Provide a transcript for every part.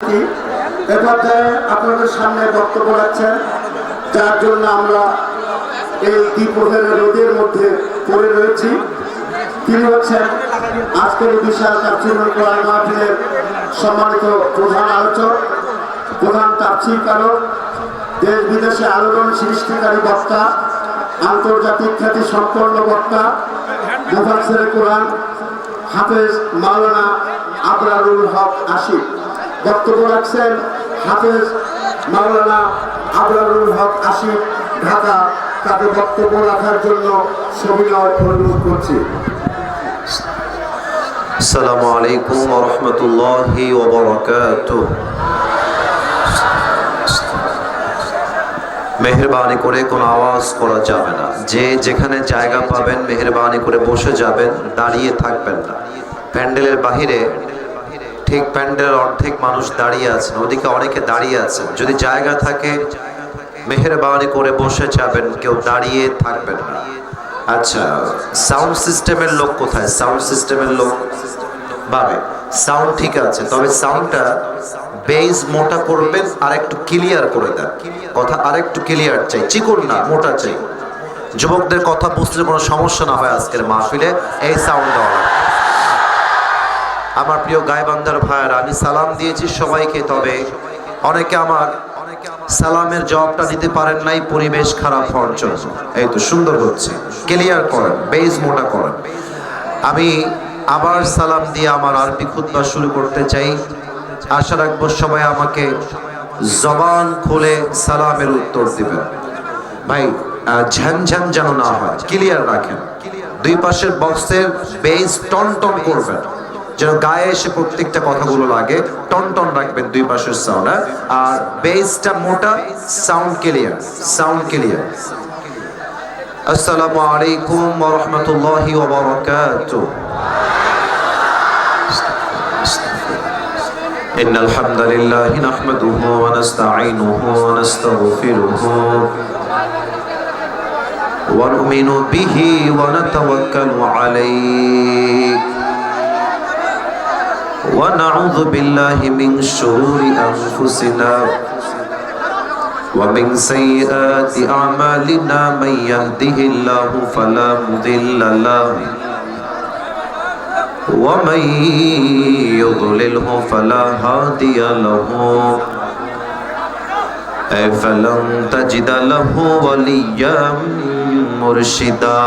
এ আপনাদের সামনে বক্তব্য রাখছেন, যার জন্য আমরা এই দ্বীপের রোদের মধ্যে পড়ে রয়েছি, তিনি হচ্ছেন আজকের বিশাল তাফসিরুল কোরআন মাহফিলের সম্মানিত প্রধান আলোচক, প্রধান তাফসিরকারক দেশ বিদেশে আলোড়ন সৃষ্টিকারী বক্তা, আন্তর্জাতিক খ্যাতি সম্পন্ন বক্তা মুফাসসির কোরআন হাফেজ মাওলানা আবরারুল হক আশিক। বক্তব্য রাখছেন হাফেজ মাওলানা আবরারুল হক আশিক ঢাকা তাকে বক্তব্য রাখার জন্য সবিনয় অনুরোধ করছি السلام عليكم ورحمة الله وبركاته মেহরবানি করে কোনো আওয়াজ করা যাবে না যে যেখানে জায়গা পাবেন মেহরবানি করে বসে যাবেন দাঁড়িয়ে থাকবেন না প্যান্ডেলের বাহিরে ঠিক প্যান্ডেলের অর্ধেক মানুষ দাঁড়িয়ে আছেন। ওদিকে অনেকে দাঁড়িয়ে আছেন। যদি জায়গা থাকে, মেহরবানি করে বসে যাবেন, কেউ দাঁড়িয়ে থাকবেন না। আচ্ছা সাউন্ড সিস্টেমের লোক কোথায়? সাউন্ড সিস্টেমের লোক বাবে সাউন্ড ঠিক আছে, তবে সাউন্ডটা বেস মোটা করবেন আর একটু ক্লিয়ার করে দেন। কথা আর একটু ক্লিয়ার চাই। চিকন না, মোটা চাই। যুবকদের কথা বুঝতে কোনো সমস্যা না হয় আজকের মাহফিলে। এই সাউন্ড দেওয়া। আমার প্রিয় গায়বান্ধার ভাইয়ের, আমি সালাম দিয়েছি সবাইকে, তবে অনেকে আমার সালামের জবাবটা দিতে পারেন নাই, পরিবেশ খারাপ হওয়ার জন্য। এই তো সুন্দর হচ্ছে। ক্লিয়ার করেন বেজ মোটা করেন। আমি আবার সালাম দিয়ে আমার আরবি খুতবা শুরু করতে চাই। আশা রাখব সবাই আমাকে জবান খুলে সালামের উত্তর দিবেন। ভাই ঝ্যানঝ্যান যেন না হয় ক্লিয়ার রাখেন। দুই পাশের বক্সের বেস টন টন করবেন। যেন গায়ে এসে প্রত্যেকটা কথাগুলো লাগে টন টন রাখবেন দুই পাশের সাউন্ড আর বেসটা মোটা সাউন্ড ক্লিয়ার সাউন্ড ক্লিয়ার আসসালামু আলাইকুম ওয়া রাহমাতুল্লাহি ওয়া বারাকাতুহু إن الحمد لله نحمده ونستعينه ونستغفره ونؤمن به ونتوكل عليه ونعوذ بالله من شرور أنفسنا ومن سيئات أعمالنا من يهده الله فلا مضل له ومن يضلله فلا هادي له. فلن تجد له وليا مرشدا.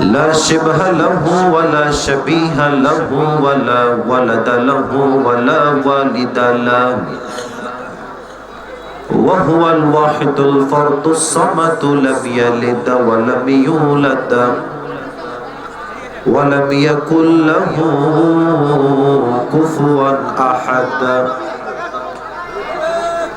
لا شبه له ولا شبيه له ولا ولد له ولا والد له. وهو الواحد الفرد الصمد لم يلد ولم يولد ولم يكن له كفوا أحد.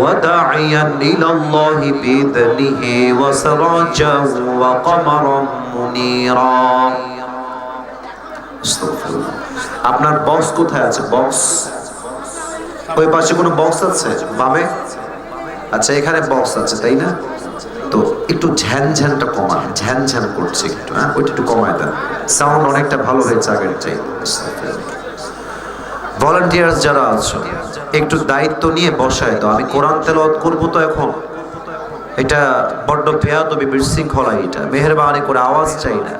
وداعيا إلى الله بإذنه وسراجا وقمرا منيرا আস্তাগফিরুল্লাহ। আপনার বক্স কোথায় আছে বক্স ওই পাশে কোনো বক্স আছে বামে আচ্ছা এখানে বক্স আছে তাই না তো একটু ঝ্যান ঝ্যানটা কমান ঝ্যান ঝ্যান করছে একটু হ্যাঁ ওইটা একটু কমায় দেন সাউন্ড অনেকটা ভালো হয়েছে আগের চাই ভলান্টিয়ার্স যারা আছো, একটু দায়িত্ব নিয়ে বসায় দাও। আমি কোরআন তেলাওয়াত করব তো এখন। এটা বড্ড বেয়াদবি বিশৃঙ্খলা এটা। মেহরবানি করে আওয়াজ চাই না।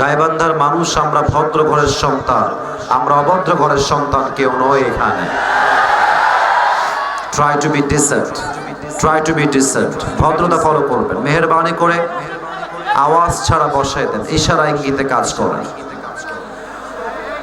গায়বান্ধার মানুষ আমরা ভদ্র ঘরের সন্তান। আমরা অভদ্র ঘরের সন্তান কেউ নয় এখানে। Try to be decent try to be decent ভদ্রতা ফলো করবেন। মেহরবানি করে আওয়াজ ছাড়া বসায় দেন। ইশারা ইঙ্গিতে কাজ করেন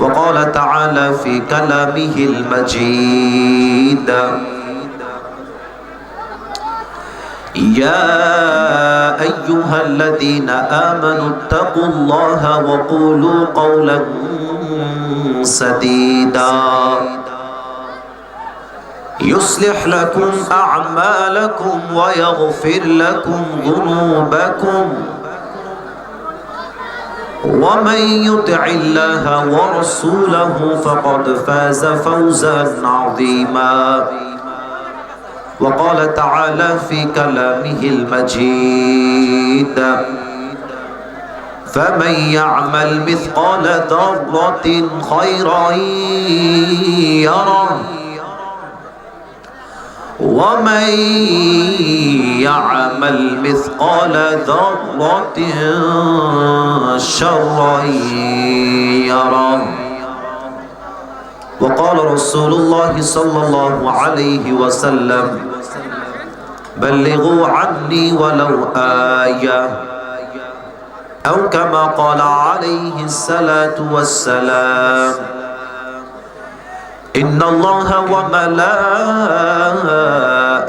وقال تعالى في كلامه المجيد يا أيها الذين آمنوا اتقوا الله وقولوا قولا سديدا يصلح لكم أعمالكم ويغفر لكم ذنوبكم ومن يطع الله ورسوله فقد فاز فوزا عظيما. وقال تعالى في كلامه المجيد فمن يعمل مثقال ذرة خيرا يره ومن يعمل مثقال ذرة شرا يره وقال رسول الله صلى الله عليه وسلم بلغوا عني ولو آية. أو كما قال عليه الصلاة والسلام إن الله وملائكته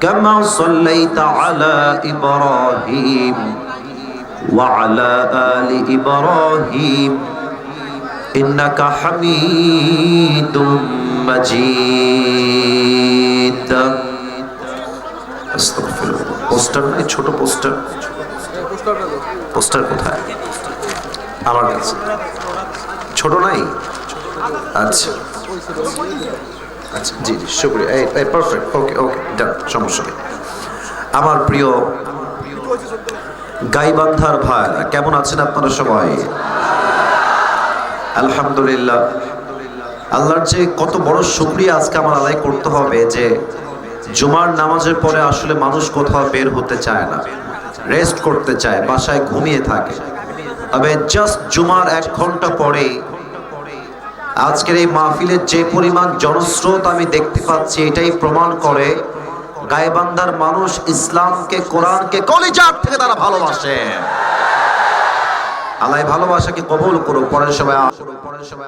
كما صليت على إبراهيم وعلى آل إبراهيم إنك حميد مجيد أستغفر الله পোস্টার নাই ছোট পোস্টার পোস্টার কোথায় আমার কাছে ছোট নাই আচ্ছা আচ্ছা জি জি, শুক্রিয়া। এই পারফেক্ট ওকে ওকে ডান সমস্যা নেই। আমার প্রিয় গাইবান্ধার ভাইরা কেমন আছেন আপনারা সবাই? আলহামদুলিল্লাহ। আল্লাহর যে কত বড় শুক্রিয়া আজকে আমার আদায় করতে হবে যে জুমার নামাজের পরে আসলে মানুষ কোথাও বের হতে চায় না রেস্ট করতে চায়, বাসায় ঘুমিয়ে থাকে। তবে জাস্ট জুমার এক ঘণ্টা পরে আজকের এই মাহফিলের যে পরিমাণ জনস্রোত আমি দেখতে পাচ্ছি, এটাই প্রমাণ করে গায়েবান্ধার মানুষ ইসলামকে, কোরআনকে কলিজার থেকে তারা ভালোবাসে। আল্লাহ ভালোবাসাকে কবুল করুক, পরের সময় পরের সবাই